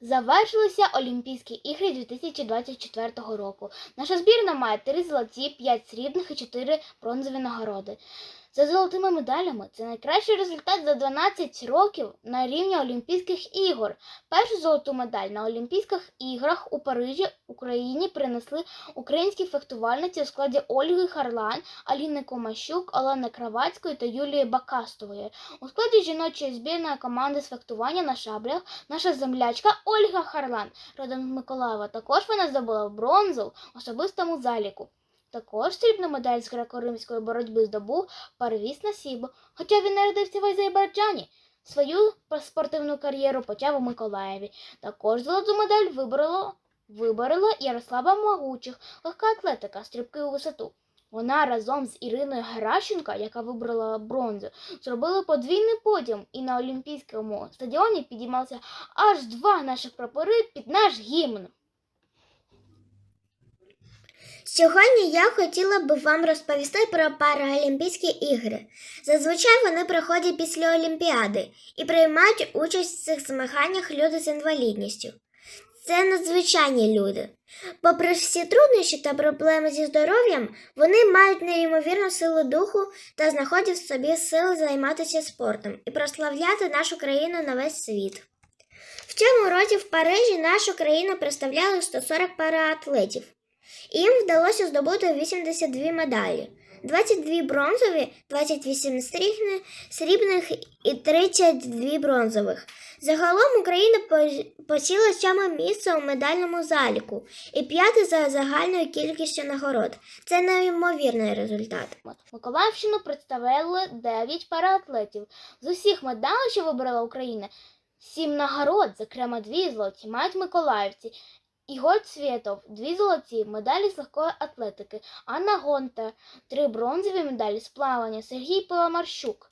Завершилися Олімпійські ігри 2024 року. Наша збірна має 3 золоті, 5 срібних і 4 бронзові нагороди. За золотими медалями це найкращий результат за 12 років на рівні Олімпійських ігор. Першу золоту медаль на Олімпійських іграх у Парижі Україні принесли українські фехтувальниці у складі Ольги Харлан, Аліни Комащук, Олени Кравацької та Юлії Бакастової. У складі жіночої збірної команди з фехтування на шаблях наша землячка Ольга Харлан, родом з Миколаєва. Також вона здобула бронзу особистому заліку. Також срібну медаль з греко-римської боротьби здобув Парвіс Насіб, хоча він народився в Азербайджані. Свою спортивну кар'єру почав у Миколаєві. Також золоту медаль виборола, виборола Ярослава Магучих, легка атлетика, стрибки у висоту. Вона разом з Іриною Геращенко, яка вибрала бронзу, зробили подвійний подіум, і на Олімпійському стадіоні підіймалися аж два наших прапори під наш гімн. Сьогодні я хотіла би вам розповісти про Паралімпійські ігри. Зазвичай вони проходять після Олімпіади і приймають участь в цих змаганнях люди з інвалідністю. Це надзвичайні люди. Попри всі труднощі та проблеми зі здоров'ям, вони мають неймовірну силу духу та знаходять в собі сили займатися спортом і прославляти нашу країну на весь світ. В цьому році в Парижі нашу країну представляли 140 параатлетів. Їм вдалося здобути 82 медалі. 22 бронзові, 28 срібних, і 32 бронзових. Загалом Україна посіла сьоме місце у медальному заліку і п'яте за загальною кількістю нагород. Це неймовірний результат. Миколаївщину представляли 9 параатлетів. З усіх медалей, що вибрала Україна, 7 нагород, зокрема дві золоті, мають миколаївці. Ігор Цвєтов, дві золоті медалі з легкої атлетики, Анна Гонта, три бронзові медалі з плавання, Сергій Паламарщук,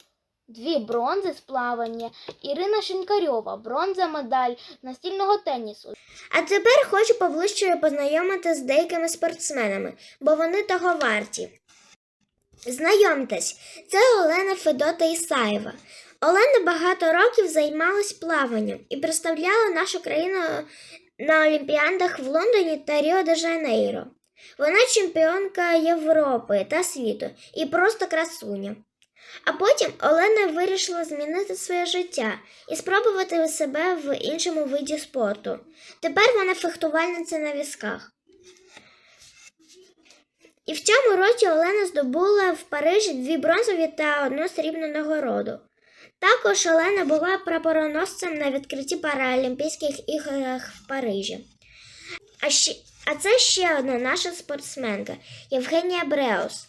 дві бронзи з плавання, Ірина Шинкарьова, бронза медаль з настільного тенісу, А тепер хочу поближче познайомити з деякими спортсменами, бо вони того варті. Знайомтесь, це Олена Федота Ісаєва. Олена багато років займалась плаванням і представляла нашу країну на Олімпіадах в Лондоні та Ріо де Жанейро. Вона чемпіонка Європи та світу і просто красуня. А потім Олена вирішила змінити своє життя і спробувати себе в іншому виді спорту. Тепер вона фехтувальниця на візках. І в цьому році Олена здобула в Парижі дві бронзові та одну срібну нагороду. Також Олена була прапороносцем на відкритті Паралімпійських іграх в Парижі. А, ще, а це ще одна наша спортсменка Євгенія Бреус.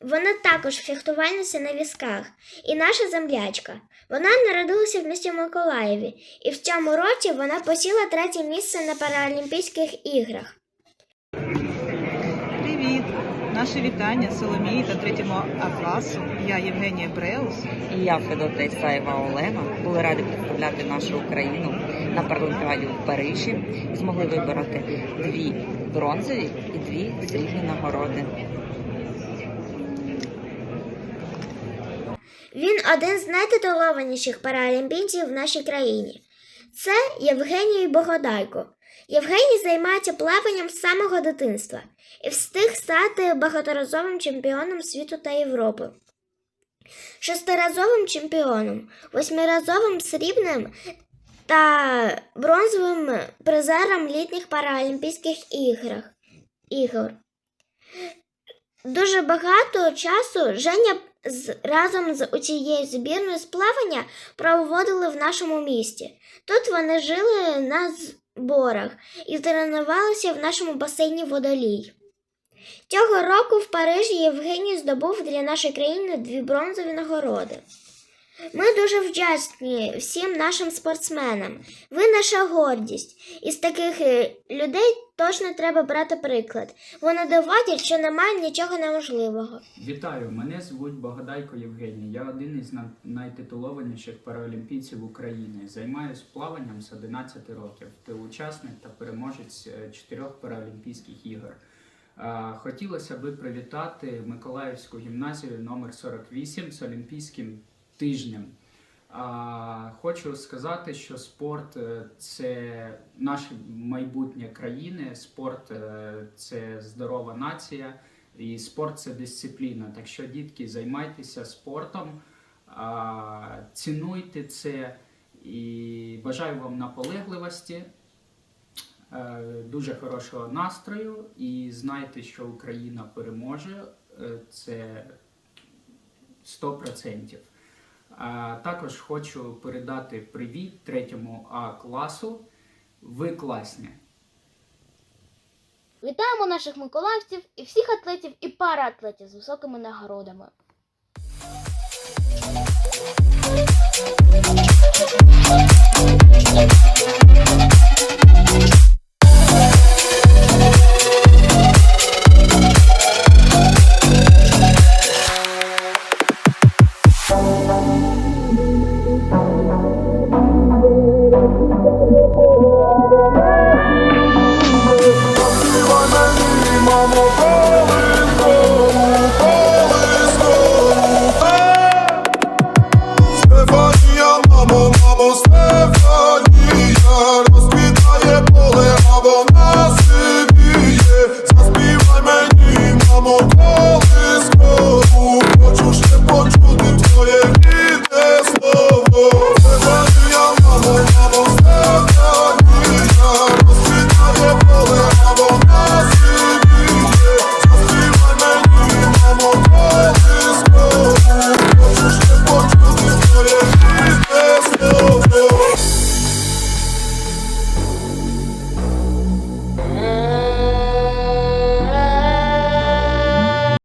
Вона також фехтувальниця на візках і наша землячка. Вона народилася в місті Миколаєві, і в цьому році вона посіла третє місце на Паралімпійських іграх. Привіт! Наше вітання Соломії та третьому А класу. Я Євгенія Бреус. І я, Федота Ісаєва Олена, були раді представляти нашу Україну на Паралімпіаді в Парижі. Змогли вибороти дві бронзові і дві срібні нагороди. Він один з найтитулованіших паралімпійців в нашій країні. Це Євгеній Богодайко. Євгеній займається плаванням з самого дитинства і встиг стати багаторазовим чемпіоном світу та Європи. Шестиразовим чемпіоном, восьмиразовим срібним та бронзовим призером літніх паралімпійських іграх. ігор. Дуже багато часу Женя з, разом з цією збірною з плавання проводили в нашому місті. Тут вони жили на зборах і тренувалися в нашому басейні водолій. Цього року в Парижі Євгеній здобув для нашої країни дві бронзові нагороди. Ми дуже вдячні всім нашим спортсменам. Ви наша гордість. Із таких е, людей точно треба брати приклад. Вони доводять, що немає нічого неможливого. Вітаю, мене звуть Богодайко Євгеній. Я один із на- найтитулованіших паралімпійців України. Займаюся плаванням з 11 років. Ти учасник та переможець е, чотирьох паралімпійських ігор. Хотілося би привітати Миколаївську гімназію номер 48 з Олімпійським тижнем. Хочу сказати, що спорт е, це наше майбутнє країни, спорт е, це здорова нація, і спорт це дисципліна. Так що, дітки, займайтеся спортом, цінуйте це і бажаю вам наполегливості, е, дуже хорошого настрою і знайте, що Україна переможе. Це 100%. Також хочу передати привіт третьому А класу. Ви класні. Вітаємо наших миколаївців і всіх атлетів і параатлетів з високими нагородами. Дякую.